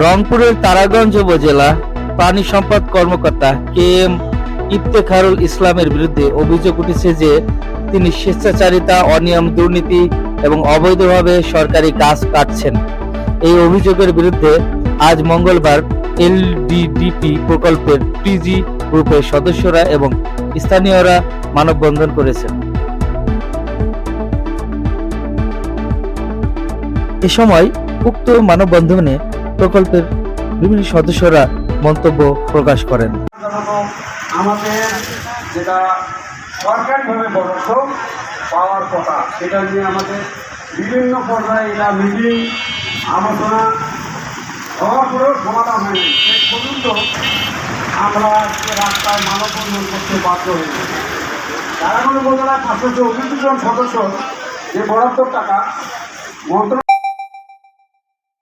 রংপুরের তারাগঞ্জ উপজেলা পানি সম্পদ কর্মকর্তা কে এম ইফতেখারুল ইসলামের বিরুদ্ধে অভিযোগ উঠেছে যে তিনি স্বেচ্ছাচারিতা, অনিয়ম, দুর্নীতি এবং অবৈধভাবে সরকারি কাজ কাটছেন। এই অভিযোগের বিরুদ্ধে আজ মঙ্গলবার এলডিডিপি প্রকল্পের টিজি গ্রুপের সদস্যরা এবং স্থানীয়রা মানববন্ধন করেছেন। এ সময় উক্ত মানববন্ধনে প্রকল্পের বিভিন্ন সদস্যরা মন্তব্য প্রকাশ করেন। আমাদের যেটা সরকারিভাবে বরাদ্দ পাওয়ার কথা, সেটা নিয়ে আমাদের বিভিন্ন পর্যায়ে এটা মিটিং আলোচনা হওয়ার পরেও সমাধান হয়নি। শেষ পর্যন্ত আমরা রাস্তায় মানববন্ধন করতে বাধ্য হয়েছি। কারাগার উপজেলার পাঁচশো উনত্রিশ জন সদস্য, যে বরাদ্দ টাকা মন্ত্রণালয়